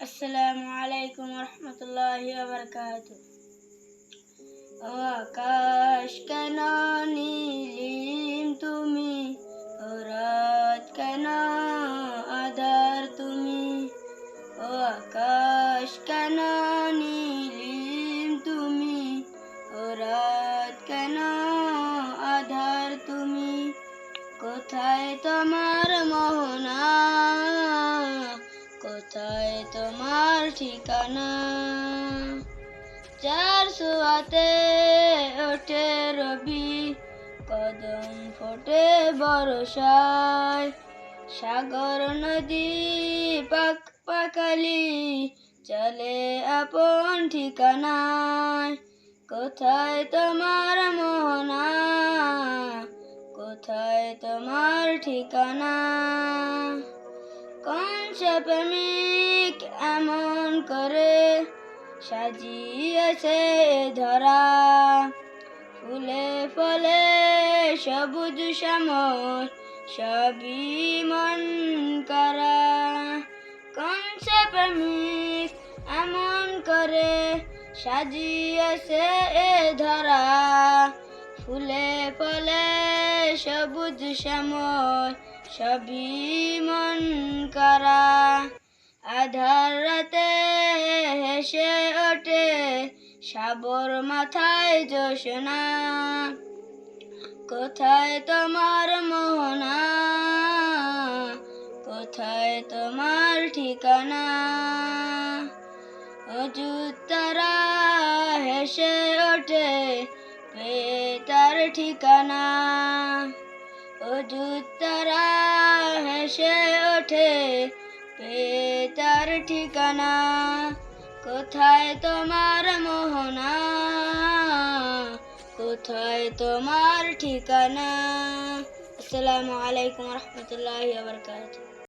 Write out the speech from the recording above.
আসসালামু আলাইকুম রহমতুল্লাহি বারকাত আকাশ কেন নীলিম তুমি? ও রাত কেন আধার তুমি? ও আকাশ কেন নীলিম তুমি? ও রাত কেন আধার তুমি? কোথায় তোমার মোহনা? ঠিকানা। চার সোয়াতে ওঠে রবি, কদম ফোটে বরসায় সাগর নদী পাক পাকালি, চলে আপন ঠিকানায়। কোথায় তোমার মোহনা? কোথায় তোমার ঠিকানা? কোন সে প্রেমিক এমন করে সাজিয়েছে ধরা। ফুলে ফলে সবুজ শ্যামল, সবই মন করা। কোন সে প্রেমিক এমন করে সাজিয়েছে এ ধরা। ফুলে ফলে সবুজ শ্যামল, সবই মন আধার রাতে হেসে ওঠে, সাবর মাথায় জোসনা। কোথায় তোমার মোহনা? কোথায় তোমার ঠিকানা? অযুত তারা হেসে ওঠে তার ঠিকানা। অযুত তারা হেসে ওঠে, পেয়ে তার ঠিকানা কোথায় তোমার মোহনা কোথায় তোমার ঠিকানা আসসালামু আলাইকুম রহমতুল্লাহি বারকাতুহু